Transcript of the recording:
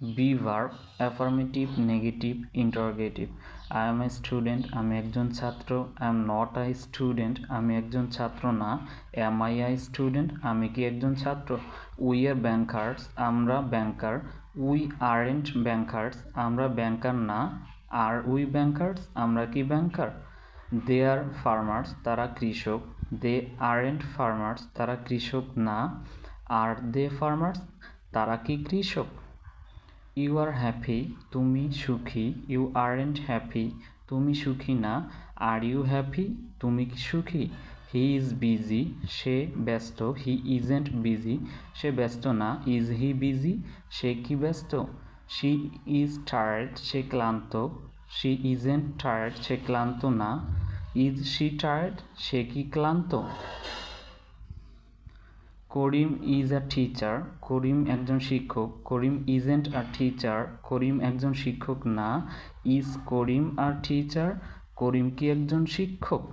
Be verb affirmative negative interrogative I am a student আমি একজন ছাত্র। I am not I student আমি একজন ছাত্র না। এম আই আই স্টুডেন্ট আমি কি একজন ছাত্র? উই আর ব্যাংকার্স আমরা banker we are aren't bankers আমরা ব্যাংকার না। আর উই ব্যাংকার্স আমরা কি ব্যাংকার দে আর ফার্মার্স তারা কৃষক। দে আর আরেন্ট ফার্মার্স তারা কৃষক না। আর দে ফার্মার্স তারা কি কৃষক? ইউ আর হ্যাপি তুমি সুখী ইউ আরেন্ট হ্যাপি তুমি সুখী না আর ইউ হ্যাপি তুমি কি সুখী? হি ইজ বিজি সে ব্যস্ত হি ইজেন্ট বিজি সে ব্যস্ত না ইজ হি বিজি সে কি ব্যস্ত? শি ইজ টায়ার্ড সে ক্লান্ত শি ইজেন্ট টায়ার্ড সে ক্লান্ত না ইজ শি টায়ার্ড সে কি ক্লান্ত? করিম ইজ আ টিচার, করিম একজন শিক্ষক, করিম ইজেন্ট আ টিচার, করিম একজন শিক্ষক না, ইজ করিম আর টিচার, করিম কি একজন শিক্ষক?